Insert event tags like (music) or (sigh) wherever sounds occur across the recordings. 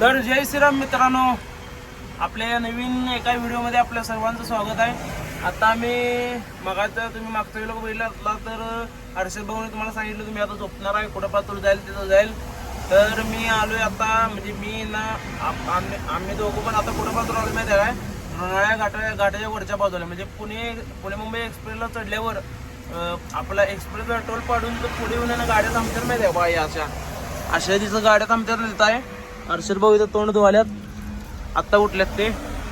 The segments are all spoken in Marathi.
तर जय श्रीराम मित्रांनो. आपल्या या नवीन एका व्हिडिओमध्ये आपल्या सर्वांचं स्वागत आहे. आता आम्ही मगाचा तुम्ही मागचा व्हिडिओ बघितला असला तर हर्षद भाऊने तुम्हाला सांगितलं तुम्ही आता झोपणार आहे कुठं पातूर जाईल तिथं जाईल. तर मी आलोय आता म्हणजे मी ना आम्ही आम्ही दोघं पण आता कुठं पातूर आलो माहिती आहे काय लोणाळ्या घाटा घाटाच्या वरच्या बाजूला म्हणजे पुणे पुणे मुंबई एक्सप्रेसला चढल्यावर आपला एक्सप्रेस पेट्रोल पाडून तर पुढे येऊन ना गाड्या थांबतात माहिती आहे बाई अशा अशा तिथं गाड्या थांबतात येत आहे. हर्षद भाऊ इथं तोंड धुवाल्यात. आत्ता उठल्यात ते.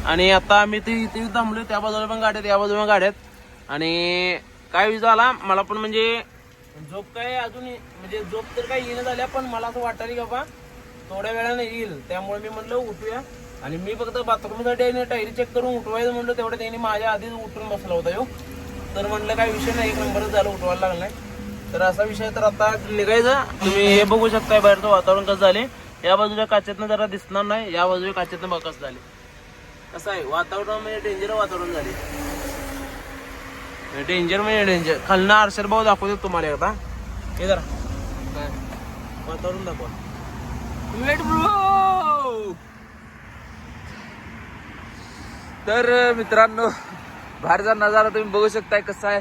आणि आता आम्ही ते इथे थांबलो त्या बाजूला पण गाड्यात या बाजूला गाड्यात गाड्या आहेत. आणि काय विचार आला मला पण म्हणजे झोप काय अजून म्हणजे झोप तर काही येणं झाल्या पण मला असं वाटायला की बाबा थोड्या वेळाने येईल. त्यामुळे मी म्हणलं उठूया. आणि मी फक्त बाथरूमसाठी टायरी चेक करून उठवायचं म्हणलं तेवढं त्यांनी माझ्या आधीच उठून बसला होता यो. तर म्हणलं काय विषय नाही एक नंबरच झालं उठवायला लागलाय. तर असा विषय तर आता निघायचा. तुम्ही हे बघू शकताय बाहेरचं वातावरण कसं झाले या बाजूच्या काचेतनं जरा दिसणार नाही या बाजूच्या काचेतनं बकस झाली. झाले कसं आहे? वातावरण म्हणजे डेंजर वातावरण झाले डेंजर म्हणजे डेंजर म्हणजे खालनं आरशर भाऊ दाखवतो तुम्हाला एकदा. हे जरा. वातावरण दाखवा. वेट ब्रो तर मित्रांनो बाहेरचा नजारा तुम्ही बघू शकताय कसं आहे.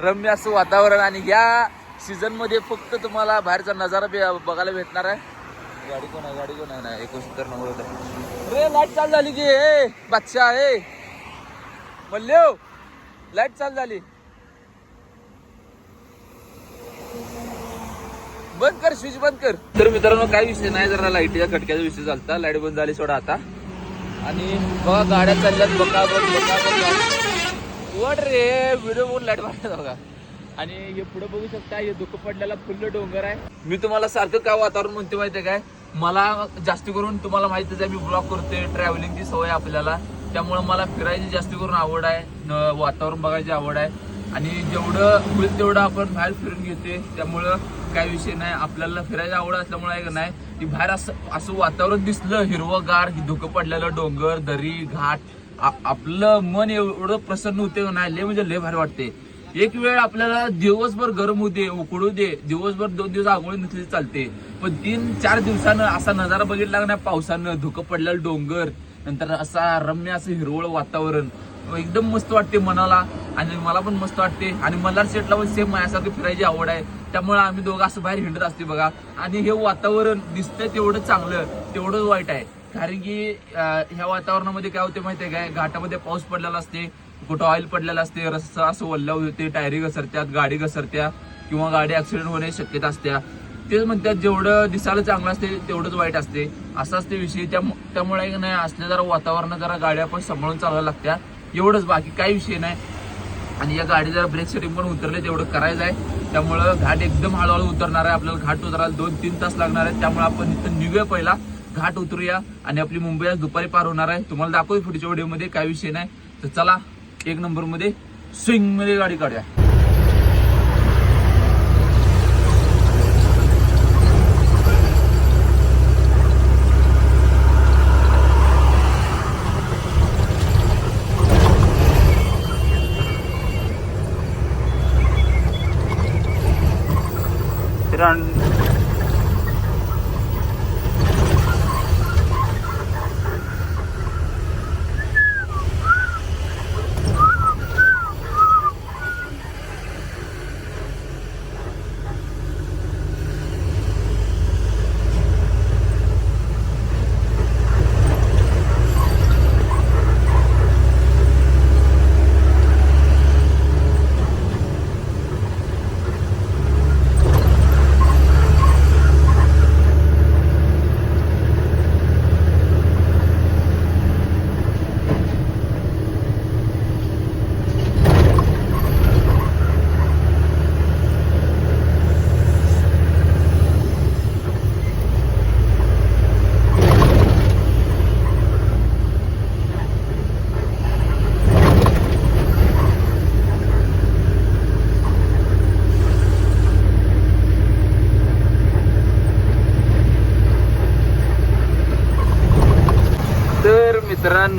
रम्य असं वातावरण आणि या सीझनमध्ये फक्त तुम्हाला बाहेरचा नजारा बघायला भेटणार आहे. गाडी कोण आहे? गाडी कोण आहे? ना एकोणसत्तर नंबर रे लाइट चालू झाली की. ए बादशाह ए. मल्ल्यो लाइट चालू झाली. बंद कर स्विच बंद कर. तर मित्रांनो काही विषय नाही जरा लाईटीच्या खटक्याचा विषय चालता. लाइट बंद झाली सोडा आता. आणि बघा गाड्या चालल्यात. बघा बघ बघा बघ. वड रे व्हिडिओ बघून लाइट मारतात बघा. आणि हे पुढे बघू शकता हे दुःख पडलेला फुल्ल डोंगर आहे. मी तुम्हाला सारखं काय वातावरण म्हणते माहितीये काय? मला जास्त करून तुम्हाला माहितीच आहे मी ब्लॉग करतोय ट्रॅव्हलिंगची सवय आपल्याला. त्यामुळं मला फिरायची जास्त करून आवड आहे न- वातावरण बघायची आवड आहे. आणि जेवढं होईल तेवढं आपण बाहेर फिरून घेते त्यामुळं काय विषय नाही. आपल्याला फिरायची आवड असल्यामुळे आहे का नाही की बाहेर असं असं वातावरण दिसलं हिरवंगार धुकं पडलेलं डोंगर दरी घाट आपलं मन एवढं प्रसन्न होते का नाही लय म्हणजे लय भारी वाटते एक वेळ आपल्याला दिवसभर गरम होते उकडू दे दिवसभर दोन दिवस आंघोळी नसली चालते. पण तीन चार दिवसानं असा नजारा बघितला ना पावसानं धुकं पडलेलं डोंगर नंतर असा रम्य असं हिरवळ वातावरण. एकदम मस्त वाटते मनाला. आणि मला पण मस्त वाटते. आणि मल्हार सेटला पण सेम माझ्यासारखी फिरायची आवड आहे. त्यामुळे आम्ही दोघं असं बाहेर हिंडत असते बघा. आणि हे वातावरण दिसतंय तेवढं चांगलं तेवढं वाईट आहे. कारण की ह्या वातावरणामध्ये काय होते माहिती आहे काय? घाटामध्ये पाऊस पडलेला असते. कुठं ऑइल पडलेलं असते रस्ता असं वल्ल्या होते टायरी घसरत्यात गाडी घसरत्या किंवा गाडी ऍक्सिडेंट होण्याची शक्यता असत्या. तेच म्हणतात जेवढं दिसायला चांगलं असते तेवढंच वाईट असते. असं असते विषय. त्या त्यामुळे नाही असल्या जरा वातावरण जरा गाड्या पण सांभाळून चालवायला लागत्या. एवढंच. बाकी काही विषय नाही. आणि या गाडी जरा ब्रेक सेटिंग पण उतरले तेवढं करायचं आहे. त्यामुळं घाट एकदम हळूहळू उतरणार आहे. आपल्याला घाट उतरायला दोन तीन तास लागणार आहे त्यामुळे आपण इथं निघूया पहिला. घाट उतरूया. आणि आपली मुंबई आज दुपारी पार होणार आहे. तुम्हाला दाखवू पुढच्या व्हिडिओमध्ये काय विषय नाही. तर चला एक नंबरमध्ये स्विंगमध्ये गाडी काढूया. तर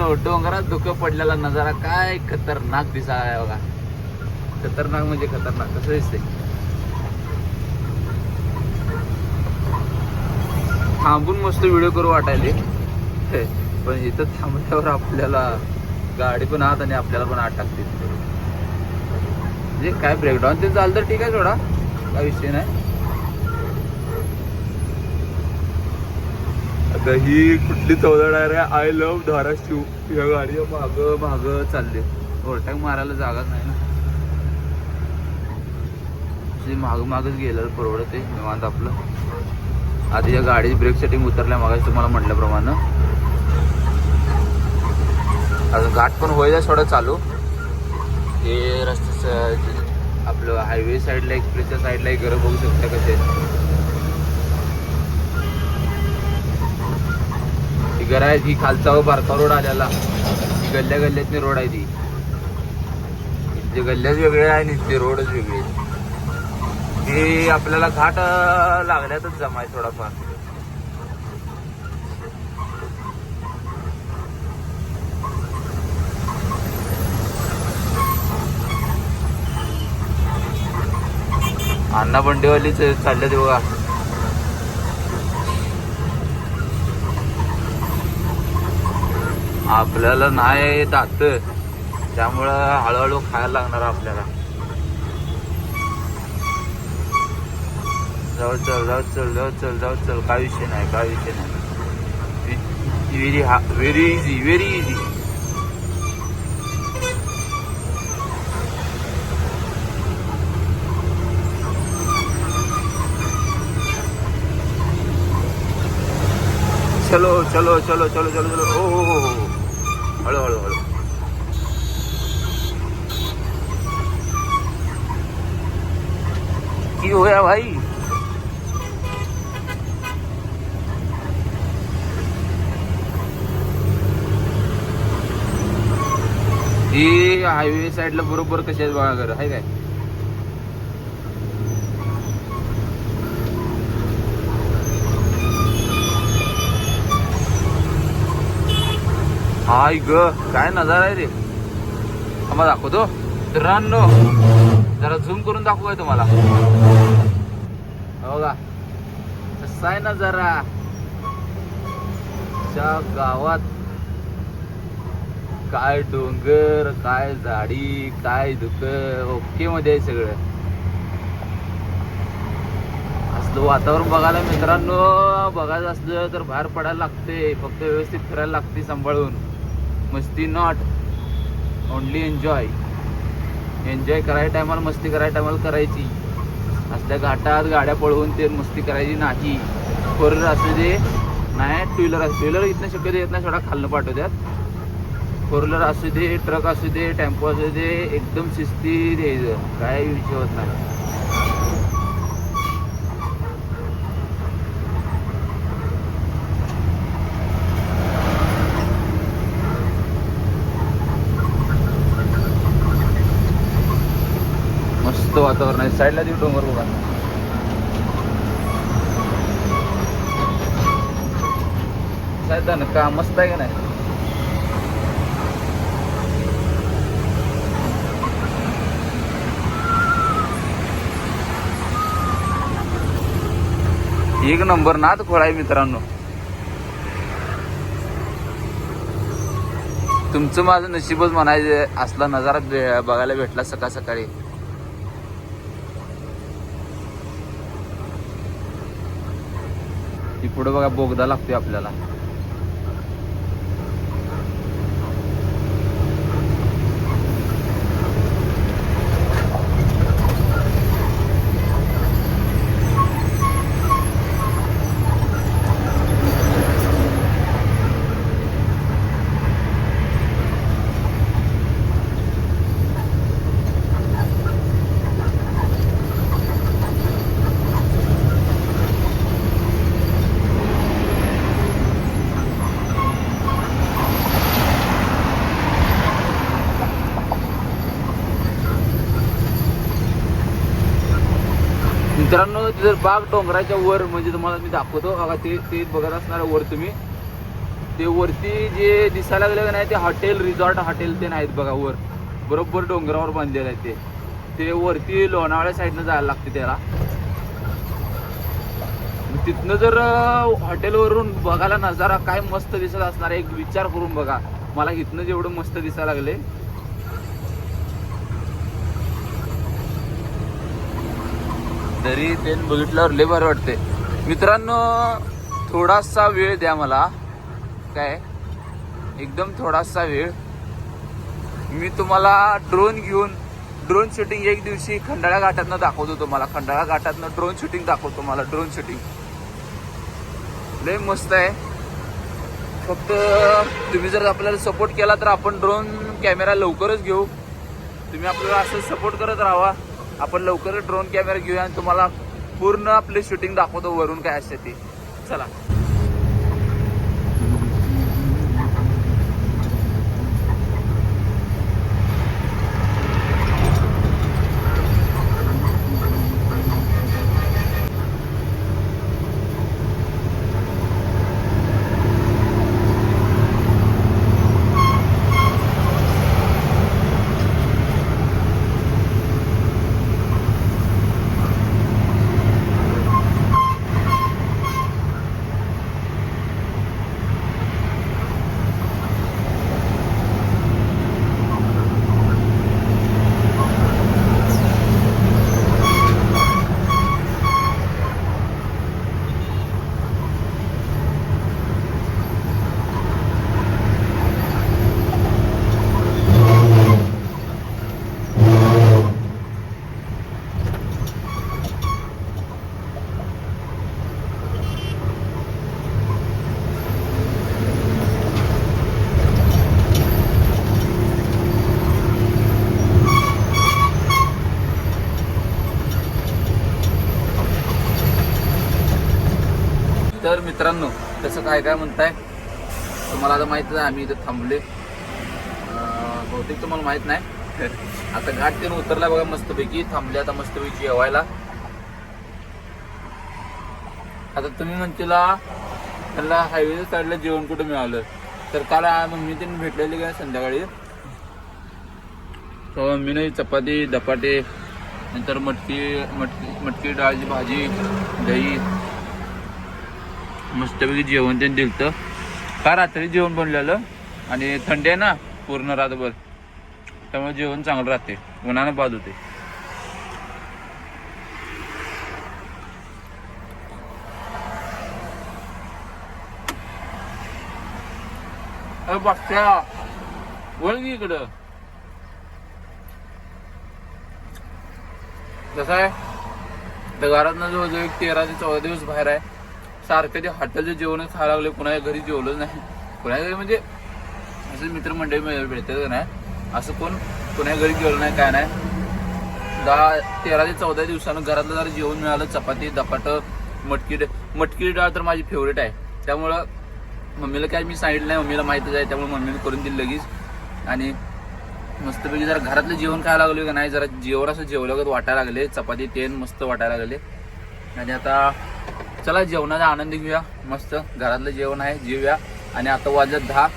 मित्रांनो डोंगरात धुकं पडलेला नजारा काय खतरनाक दिसा आहे बघा. खतरनाक म्हणजे खतरनाक कसं दिसते थांबून मस्त व्हिडिओ करू वाटायले. पण इथं थांबल्यावर आपल्याला गाडी पण आहात आणि आपल्याला पण आठ टाकते म्हणजे काय ब्रेकडाऊन ते चालतं तर ठीक आहे थोडा काय विषय नाही. तर ही कुठली चौदा आहे आय लव्ह धाराशिव या गाडी माग माग चालले. ओरटॅक मारायला जागा नाही ना. ते माग मागच गेलं परवडत आहे निवांत आपलं. आधी या गाडी ब्रेक सेटिंग उतरल्या मागे तुम्हाला म्हटल्याप्रमाणे. अजून घाट पण होईल थोडं चालू. हे रस्त्याचं आपलं हायवे साईडला एक्सप्रेसच्या साईडला एक घरं बघू शकता कसे घरं आहेत ही खालचा व रोड आलेला. ही गल्ल्या गल्ल्यातली रोड आहे ती. इथले गल्ल्याच वेगळे आहे आणि इथले रोडच वेगळे ते आपल्याला घाट अं, लागल्यातच जमाय थोडाफार. अण्णा बंडेवालीच चाललं ते आपल्याला नाही दात त्यामुळं हळूहळू खायला लागणार आपल्याला. जाऊ चल जाऊ चल जाऊ चल जाऊ चल. काय विषय नाही काय विषय नाही. व्हेरी हा व्हेरी इझी व्हेरी इझी चलो चलो चलो चलो चलो चलो. ओ हो हो हो हळू हळू हळू की होया भाई? ही हायवे साईडला बरोबर कशी आहेत बघा घर आहे काय? हाय ग काय नजारा आहे रे? आम्हाला दाखवतो. मित्रांनो जरा झूम करून दाखवू काय तुम्हाला? हो का? कसा आहे नजारा. त्या गावात काय डोंगर काय झाडी काय दुख ओके मध्ये आहे सगळं. असलं वातावरण बघायला मित्रांनो बघायचं असलं तर बाहेर पडायला लागते फक्त व्यवस्थित फिरायला लागते सांभाळून. मस्ती नॉट ओनली एन्जॉय एन्जॉय करायच्या टायमाला मस्ती करायच्या टायमाला करायची. असल्या घाटात गाड्या पळवून ते मस्ती करायची नाही. फोर व्हीलर असू दे नाही टू व्हीलर असू टू व्हीलर इथनं शक्यतो येत नाही सोडा खालनं पाठवत्यात फोर व्हीलर असू दे ट्रक असू दे टेम्पो असू दे एकदम शिस्ती द्यायचं काय विषय होत नाही. मस्त वातावरण आहे. साईडला देऊ डोंगर बघा. साईडला ना का मस्त आहे का नाही? एक नंबर नाद खोळ आहे मित्रांनो. तुमचं माझं नशीबच म्हणायचं असला नजारा बघायला भेटला सकाळ सकाळी. पुढं बघा बोगदा लागतोय आपल्याला. मित्रांनो जर बाग डोंगराच्या वर म्हणजे तुम्हाला मी दाखवतो. बघा ते ते बघत असणार वर तुम्ही. ते वरती जे दिसायला लागले का नाही ते हॉटेल रिसॉर्ट हॉटेल ते नाहीत बघा वर. बरोबर डोंगरावर बांधलेलं आहे ते. ते वरती लोणावळ्या साईडनं जायला लागते त्याला. तिथनं जर हॉटेलवरून बघायला नजारा काय मस्त दिसत असणार आहे, एक विचार करून बघा. मला इथनं जेवढं मस्त दिसायला लागले तरी ते बघितल्यावर लय भारी वाटते मित्रांनो थोडासा वेळ द्या मला. काय? एकदम थोडासा वेळ. मी तुम्हाला ड्रोन घेऊन ड्रोन शूटिंग एक दिवशी खंडाळा घाटातनं दाखवतो तुम्हाला. खंडाळा घाटातनं ड्रोन शूटिंग दाखवतो मला ड्रोन शूटिंग लय मस्त आहे. फक्त तुम्ही जर आपल्याला सपोर्ट केला तर आपण ड्रोन कॅमेरा लवकरच घेऊ. तुम्ही आपल्याला असं सपोर्ट करत राहा. आपण लवकरच ड्रोन कॅमेरा घेऊया आणि तुम्हाला पूर्ण आपली शूटिंग दाखवतो वरून काय असते ते. चला तर मित्रांनो तसं काय काय म्हणताय? तुम्हाला आता माहीत नाही आम्ही इथं थांबले बहुतेक तुम्हाला माहीत नाही. (laughs) आता घाट त्यानं उतरला बघा मस्तपैकी थांबले आता मस्तपैकी जेवायला. आता तुम्ही म्हणतीला त्याला हायवे साईडला जेवण कुठं मिळालं? तर काल मम्मी त्यांनी भेटलेली काय संध्याकाळी? तर मम्मीने चपाती धपाटे नंतर मटकी मटकी मटकी डाळची भाजी दही मस्तपैकी जेवण त्यांनी दिलं का रात्री जेवण बनलेलं आणि थंडी आहे ना पूर्ण रातभर. त्यामुळे जेवण चांगलं राहते. उन्हानं बाद होते. अरे बघत्या वळगी इकडं. कसं आहे? त्या जवळजवळ तेरा ते चौदा दिवस बाहेर आहे. सारखं ते हॉटेलचं जेवणच खायला लागले कुणाच्या घरी जेवलंच नाही. कुणाच्या घरी म्हणजे असं मित्रमंडळी मिळ- भेटतात का नाही? असं कोण कुणाच्या घरी गेलं नाही काय नाही. दहा तेरा ते चौदा दिवसानं घरातलं जरा जेवण मिळालं चपाती धपाट मटकी मटकी डाळ तर माझी फेवरेट आहे. त्यामुळं मम्मीला काय मी सांगितलं नाही मम्मीला माहितच आहे त्यामुळे मम्मीने करून दिली लगेच. आणि मस्तपैकी जरा घरातलं जेवण खायला लागलो का नाही जरा जेवण असं जेवल्यागत वाटायला लागले चपाती तेन मस्त वाटायला लागले. आणि आता चला जेवणाचा आनंद घेऊया. मस्त घरातलं जेवण आहे जेवूया. आणि आता वाजत दहा.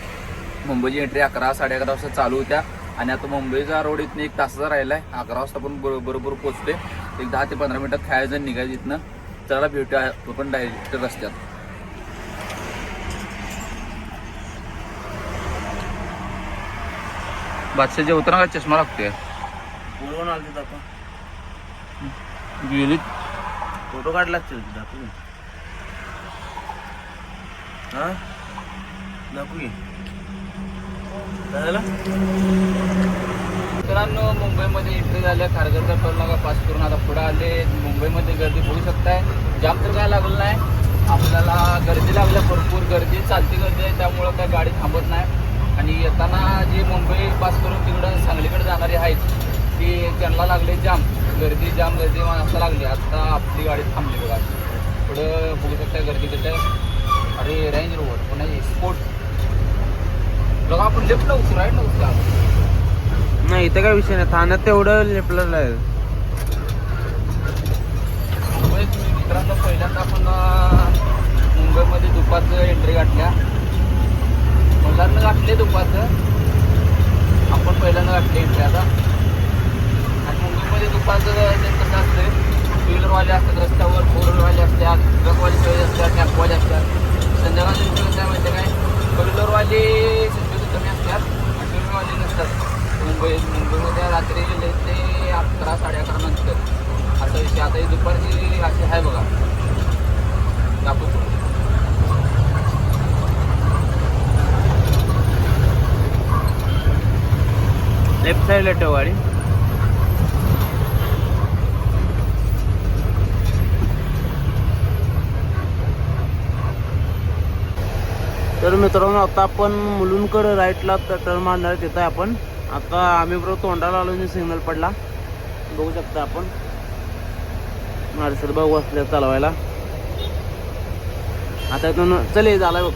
मुंबईची एंट्री अकरा साडे अकरा वाजता चालू होत्या. आणि आता मुंबईचा रोड इथनं एक तासाचा राहिला आहे. अकरा वाजता पण बरो- बरोबर पोचते एक दहा ते पंधरा मिनिटात खायचं आणि निघायचं इथनं. चला भेटूया. आपण डायरेक्ट रस्त्यात. बादशाह जेवताना काय चष्मा लागतोय. बोलवून आलं गेली फोटो काढला हा? दाखवू झालं? मित्रांनो मुंबईमध्ये एंट्री झाल्या. खारघरचा टोल नाका पास करून आता पुढे आले. मुंबईमध्ये गर्दी बघू शकताय जाम तर काय लागलं नाही. आपल्याला गर्दी लागल्या भरपूर. गर्दी चालती गर्दी आहे. त्यामुळं काय गाडी थांबत नाही. आणि येताना जे मुंबई पास करून तिकडं सांगलीकडे जाणारे आहेत ती त्यांना लागले जाम. गर्दी जाम गर्दी असं लागली. आता आपली गाडी थांबली बघा. पुढं बघू शकता गर्दी कसं आहे अरे रेंज रोवर पुन्हा स्पोर्ट बघा आपण लेफ्टला उतरू राईट ना उतरा नाही इथं काय विषय नाही. ठाण्यात तेवढं लेपलेलं आहे मी मित्रांनो पहिल्यांदा आपण मुंबईमध्ये दुपारचं एंट्री गाठल्या. मुलांना गाठले दुपारचं. आपण पहिल्यांदा गाठले एंट्री आता. आणि मुंबईमध्ये दुपारचं कसं असतं टू व्हीलरवाले असतात रस्त्यावर फोर व्हीलरवाले असतात ट्रकवाले असतात टॅम्पोवाले असतात. संध्याकाळच्या तिकडे काय माहिती काय फोर व्हीलरवाले शक्यतो कमी असतात आणि टू व्हीलरवाले नसतात. मुंबई मुंबईमध्ये रात्री गेले ते अकरा साडे अकरा नंतर. असा विषय आता ही दुपारची अशी आहे बघा. दाखवतो. लेफ्ट साईडला ठेव गाडी तर मित्रांनो आता आपण मुलुंकडं राईटला टर्न मारणार आहे तिथं आपण. आता आम्ही बरोबर तोंडाला आलो सिग्नल पडला. बघू शकता आपण. मारसर भाऊ असल्या चालवायला. आता इथून चल झाला बघ.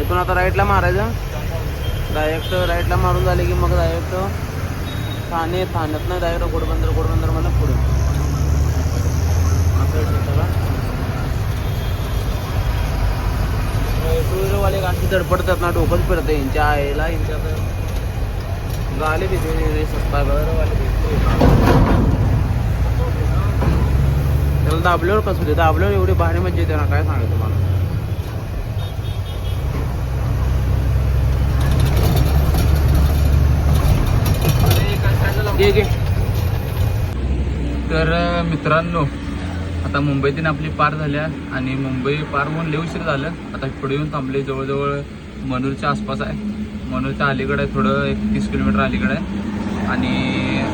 इथून आता राईटला मारायचं. डायरेक्ट राईटला मारून झाले की मग डायरेक्ट ठाणे ठाण्यात नाही डायरेक्ट घोडबंदर घोडबंदर मला पुढे. असं त्याला टू व्हीलरवाले गाठी धडपडतात ना डोकंच फिरते यांच्या आईला यांच्या गाले भीती सत्ता वाले त्याला दाबल्यावर कसं होते? दाबल्यावर एवढी भारी मजा येते ना काय सांगायचं तुम्हाला? तर मित्रांनो आता मुंबईतून आपली पार झाल्या आणि मुंबई पार होऊन लय उशीर झालं. आता पुढे येऊन थांबले जवळजवळ मनूरच्या आसपास आहे. मनूरच्या अलीकडे आहे थोडं एक तीस किलोमीटर अलीकडे आहे. आणि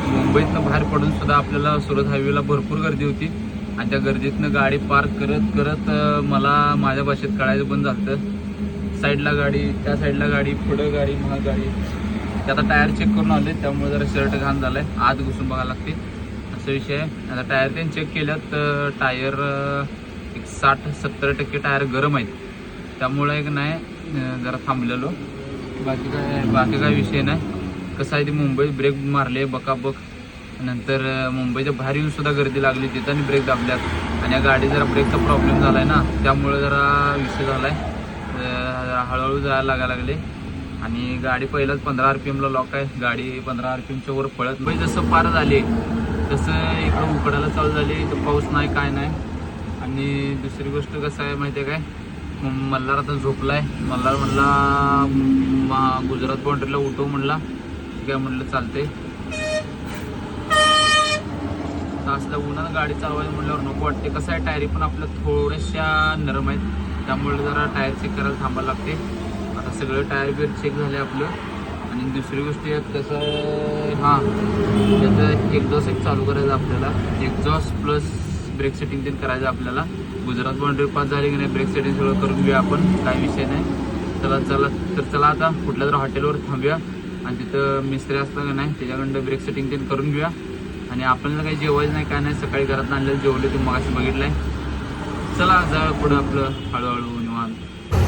मुंबईतनं बाहेर पडून सुद्धा आपल्याला सुरत हायवेला भरपूर गर्दी होती. आणि त्या गर्दीतनं गाडी पार्क करत करत मला माझ्या भाषेत कळायचं पण झालं साईडला गाडी त्या साईडला गाडी पुढं गाडी महाग गाडी. ते आता टायर चेक करून आले त्यामुळे जरा शर्ट घाण झालाय. आत घुसून बघायला लागते असा विषय आहे. आता टायर त्यांनी चेक केल्यात तर टायर एक साठ सत्तर टक्के टायर गरम आहेत. त्यामुळे एक नाही जरा थांबलेलो. बाकी काय बाकी काय विषय नाही. कसं आहे ते मुंबईत ब्रेक मारले बकाबक. नंतर मुंबईच्या बाहेर येऊन सुद्धा गर्दी लागली तिथं आणि ब्रेक दाबल्यात. आणि या गाडी जरा ब्रेकचा प्रॉब्लेम झाला आहे ना त्यामुळे जरा विषय झाला आहे हळूहळू जायला लागायला लागले. आणि गाडी पहिलाच पंधरा आर पी एमला लॉक आहे. गाडी पंधरा आर पी एमच्या वर पळत म्हणजे जसं पार झाली तसं इकडं उकडायला चालू झाली तर पाऊस नाही काय नाही. आणि दुसरी गोष्ट कसं आहे माहिती आहे काय? मल्हार आता झोपला आहे मल्हार म्हणला मा गुजरात बाउंड्रीला उठव म्हणला. काय म्हणलं चालते असल्या उन्हानं गाडी चालवायला म्हटल्यावर नको वाटते. कसं आहे टायरी पण आपल्या थोड्याशा नरम आहेत. त्यामुळे जरा टायर चेक करायला थांबायला लागते. आता सगळं टायर बिर चेक झाले आपलं. आणि दुसरी गोष्ट एक कसं आहे हां त्याचं एक्झॉस्ट एक चालू करायचं आपल्याला. एक्झॉस्ट प्लस ब्रेक सेटिंग ते करायचं आपल्याला. गुजरात बाउंड्री पास झाली की नाही ब्रेक सेटिंग सगळं करून घेऊया आपण काय विषय नाही. चला चला तर चला आता कुठल्या तर हॉटेलवर थांबूया. आणि तिथं मिस्त्री असतं का नाही त्याच्याकडं ब्रेक सेटिंग ते करून घेऊया. आणि आपल्याला काही जेवायचं नाही काय नाही सकाळी घरात आणलेलं जेवले ते मग आहे चला जा पुढं आपलं हळूहळू.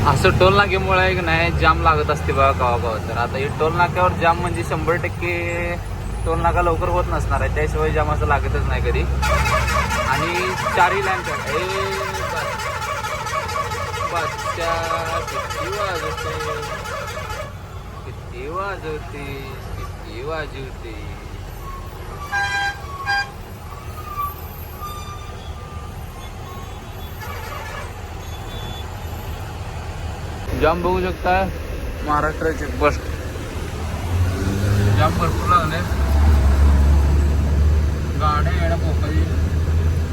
असं टोल नाक्यामुळे एक नाही जाम लागत असते बघा गावा तर आता हे टोल नाक्यावर जाम म्हणजे शंभर टक्के टोल नाका लवकर होत नसणार आहे. त्याशिवाय जाम असं लागतच नाही कधी. आणि चारही लाईन ए पाचच्या किती वाजवते किती वाजवते? किती वाजवते? जाम बघू शकता. महाराष्ट्राचे बस जाम भरपूर लागले. गाड्या येणं पोकाई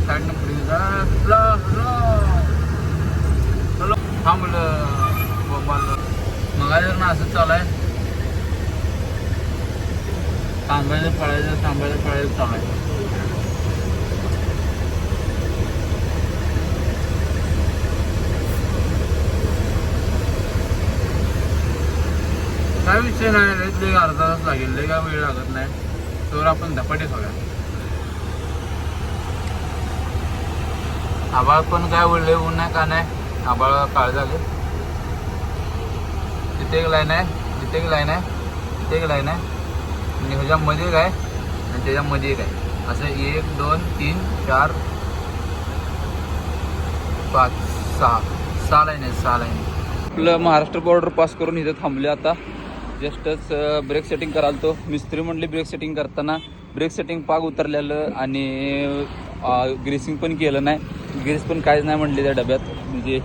साईडनं पुढे जा. हॅलो थांबलं. बोंबालं. ना असंच चालू आहे थांबायचं पळायचं थांबायचं पळायचं चालू आहे काय विषय नाही रे अर्धा तास लागेल लय काय वेळ लागत नाही. तर आपण धपाटे खाऊया. आबाळ पण काय बोलले ऊन नाही का नाही? आबाळ काळ झाले. तिथे एक लाईन आहे तिथे एक लाईन आहे तिथे एक लाईन आहे. आणि ह्याच्यामध्ये एक आहे आणि त्याच्यामध्ये एक आहे. असं एक दोन तीन चार पाच सहा. सहा लाईन आहे सहा लाईन आपलं महाराष्ट्र बॉर्डर पास करून इथं थांबले आता. जस्टच ब्रेक सेटिंग कराल तो मिस्त्री म्हणली ब्रेक सेटिंग करताना. ब्रेक सेटिंग पाग उतरलेलं आणि ग्रीसिंग पण केलं नाही. ग्रीस पण काहीच नाही म्हटली त्या डब्यात. म्हणजे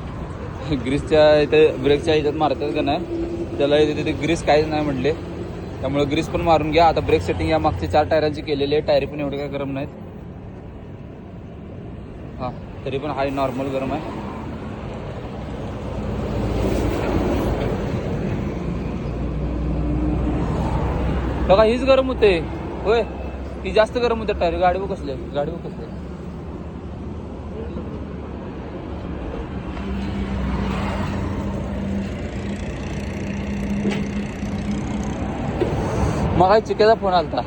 ग्रीसच्या इथे ब्रेकच्या ह्याच्यात मारतात का नाही? त्याला इथे तिथे ग्रीस काहीच नाही म्हणले. त्यामुळे ग्रीस पण मारून घ्या. आता ब्रेक सेटिंग या मागच्या चार टायरांची केलेली आहे. टायरी पण एवढे काय गरम नाहीत. हां तरी पण हाय नॉर्मल गरम आहे. बघा हीच गरम होते. होय. ही जास्त गरम होते टायर. गाडी कसले गाडी कसले मग चिक्याचा फोन आलता.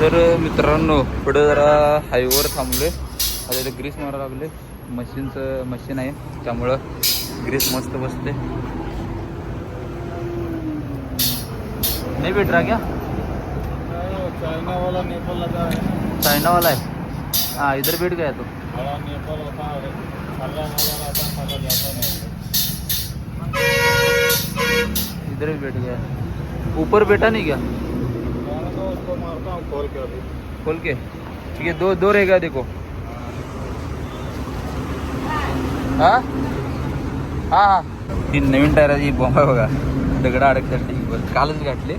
तर मित्रांनो पुढे जरा हायवेवर थांबलोय. आता इथे ग्रीस मारा लागले मशीनचं मशीन आहे. त्यामुळं ग्रीस मस्त बसते. नाही भेट रहा क्या? चाइना वाला नेपाल लगा है। चाइना वाला है? हाँ इधर बैठ गया तो। बड़ा नेपाल होता है खाला वाला रहता है खाला जाता नहीं इधर भी बैठ गया ऊपर बैठा नहीं क्या? मैं तो उसको मारता हूँ खोल के अभी। खोल के। ठीक है दो दो रहेगा देखो। हा? हा हा। ती नवीन टायराची बॉम्ब आहे बघा दगड अडकतात बरं कालच गाठले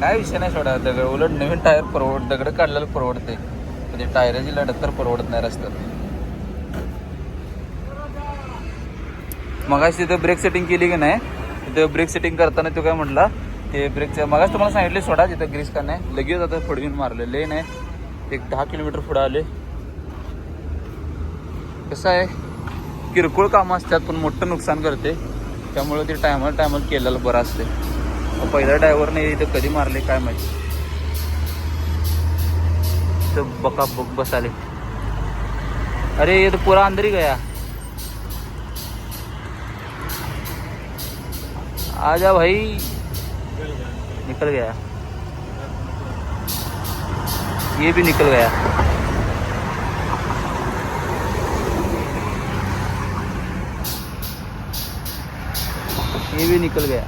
काय विषय नाही सोडा दगड उलट नवीन टायर परवड दगड काढलेलं परवडते. म्हणजे ते टायराची लढत तर परवडत नाही रस्त्यात. मगाशी तिथं ब्रेक सेटिंग केली की नाही तिथं ब्रेक सेटिंग करताना तो काय म्हटला ते ब्रेकचं मगाच तुम्हाला सांगितले सोडा तिथं ग्रीस का नाही लगेच आता फडवीन मारले लय नाही. एक दहा किलोमीटर पुढं आले. कसं आहे? किरकोळ कामं असतात पण मोठं नुकसान करते. त्यामुळे ते टायमर टायमर केलेलं बरं असते पहिल्या ड्रायव्हरने इथं कधी मारले, काय माहिती? तो बका बक बसाले. अरे ये तो पूरा अंदर ही गया आजा भाई. निकल गया. ये भी निकल गया. ये भी निकल गया.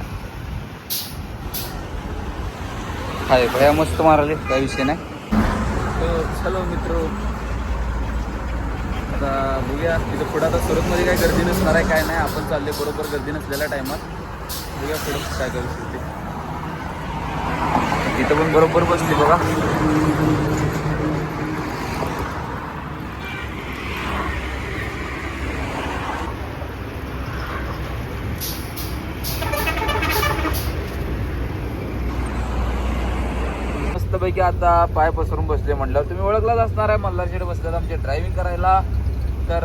हाय भया मस्त माराले काय विषय नाही. तर चलो मित्र. आता बघूया तिथं पुढं आता सुरतमध्ये काय गर्दी नसणार आहे काय नाही. आपण चालले बरोबर गर्दी नसलेल्या टायमात. बघूया पुढं काय करू शकते तिथं पण बरोबर बसली बघा मस्तपैकी आता पाय पसरून बसले म्हटलं तुम्ही ओळखलाच असणार आहे मल्हारशेड बसल्यात आमचे. ड्रायव्हिंग करायला. तर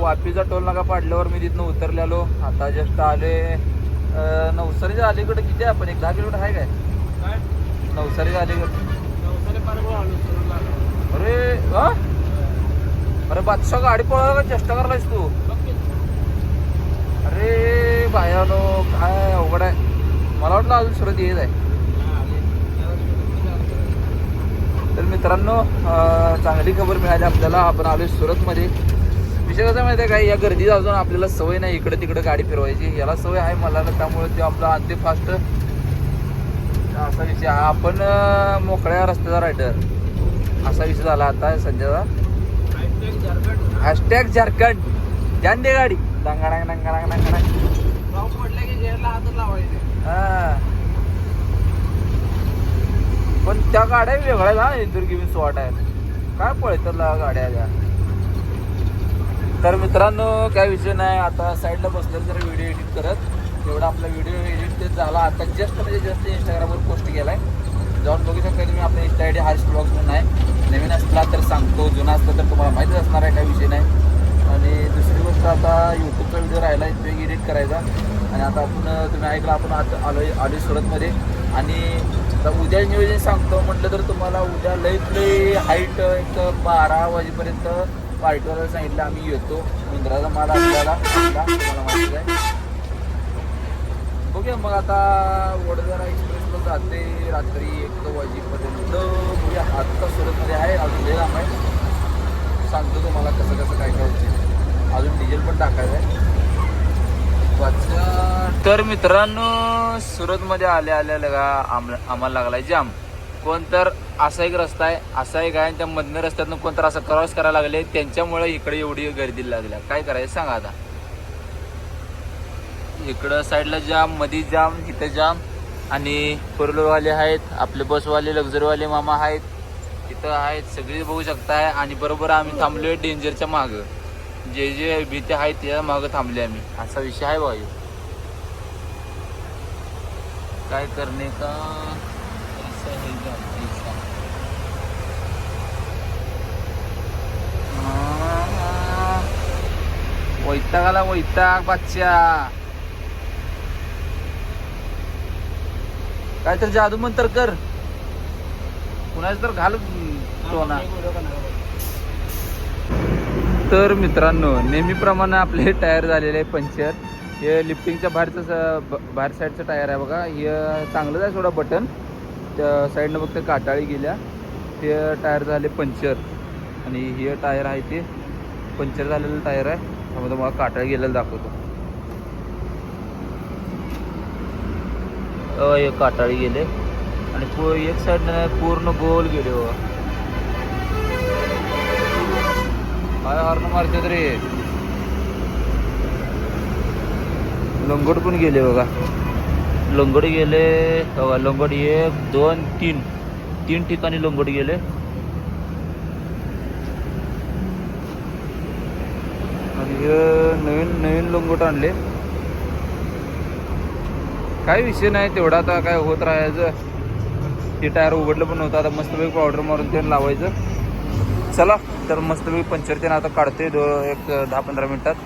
वापीचा टोल नाका पाडल्यावर मी तिथनं उतरलेलो. आता जस्ट आले नवसारीच्या अलीकडे किती आहे आपण? एक दहा किलोमीटर आहे काय? नवसारीच्या अलीकडे. अरे हा? अरे बादशाह गाडी पळवा का? चेष्टा करायलास तू? अरे बायानो काय अवघड आहे. मला वाटलं अजून सुरत येत आहे तर मित्रांनो चांगली खबर मिळाली आपल्याला. आपण आलोय सुरतमध्ये. विषय कसा माहिती आहे काय या गर्दीत अजून आपल्याला सवय नाही इकडे तिकडे गाडी फिरवायची. याला सवय आहे मला त्यामुळे ते आपला आणते फास्ट असा विषय. आपण मोकळ्या रस्त्याचा रायडर असा विषय झाला आता सध्याचा. हॅशटॅग झारखंड जान दे गाडी. डांगा डांग डांगा डांग हा. पण त्या गाड्या वेगळ्या ना इंदूर स्वाट आहेत. काय पळतात गाड्या त्या? तर मित्रांनो काय विषय नाही. आता साईडला बसलेलं जरा व्हिडिओ एडिट करत. एवढा आपला व्हिडिओ एडिट ते झाला. आता जस्ट म्हणजे जस्ट इंस्टाग्रामवर पोस्ट केलाय. जाऊन बघू शकता तुम्ही आपल्या insta I D Harsh blog म्हणून आहे. नवीन असला तर सांगतो जुना असला तर तुम्हाला माहितीच असणार आहे काय विषय नाही. आणि दुसरी गोष्ट आता यूट्यूबचा व्हिडिओ राहिला आहे तो एडिट करायचा. आणि आता आपण तुम्ही ऐकलं आपण आता आलो आलो सुरतमध्ये. आणि आता उद्या नियोजन सांगतो म्हटलं तर तुम्हाला उद्या लईत लई हाईट एक बारा वाजेपर्यंत पार्टीवाला सांगितलं आम्ही येतो. मुंद्राचा माल आपल्याला तुम्हाला माहिती आहे. बघूया मग आता वडोदरा एक्सप्रेसला जाते रात्री एक वाजेपर्यंत. बघूया आत्ता सुरतमध्ये आहे अजून लय लांब आहे. सांगतो तुम्हाला कसं कसं काय काय होते अजून डिझेल पण टाकायचं आहे. तर मित्रांनो सुरतमध्ये आल्या आल्या लगा आम- आम्हाला लागलाय जाम. कोण तर असा एक रस्ता आहे असा एक आहे आणि त्या मधनं रस्त्यातनं कोण तर असं क्रॉस करायला लागले त्यांच्यामुळे इकडे एवढी गर्दी लागल्या. काय करायचं सांगा आता. इकडं साईडला जाम मधी जाम इथं जाम. आणि फोरव्हीलरवाले आहेत आपले बसवाले लक्झरीवाले मामा आहेत. तिथं आहेत सगळे बघू शकताय. आणि बरोबर आम्ही थांबलोय डेंजरच्या मागं. जे जे भीती आहे त्या मागं थांबले आम्ही. असा विषय आहे बघा काय करणे का? ऐसा वैताग आला वैताग काय तर जादू मंतर कर. कुणाच तर घाल सोना तर मित्रांनो नेहमीप्रमाणे आपले टायर झालेले आहे पंक्चर हे लिफ्टिंगच्या बाहेरचं स- ब- बाहेर साईडचं टायर आहे बघा. हे चांगलंच आहे थोडं बटन त्या साईडनं फक्त काटाळी गेल्या. ते टायर झाले पंक्चर आणि हे टायर आहे ते पंक्चर झालेलं टायर आहे. त्यामध्ये मला काटाळी गेलेलं दाखवतो. अ, हे काटाळी गेले. आणि पू एक साईडनं पूर्ण गोल गेले हो काय हॉर्न मारतात रे लंगोट पण गेले बघा. लंगोट गेले बघा लंगोट एक दोन तीन. तीन ठिकाणी लंगोट गेले. आणि हे नवीन नवीन लंगोट आणले. काय विषय नाही तेवढा आता काय होत राहायचं. ते टायर उघडलं पण नव्हतं आता मस्तपैकी पावडर मारून ते लावायचं. चला तर मस्त पंचर ते आता काढते दो एक दहा पंधरा मिनिटात.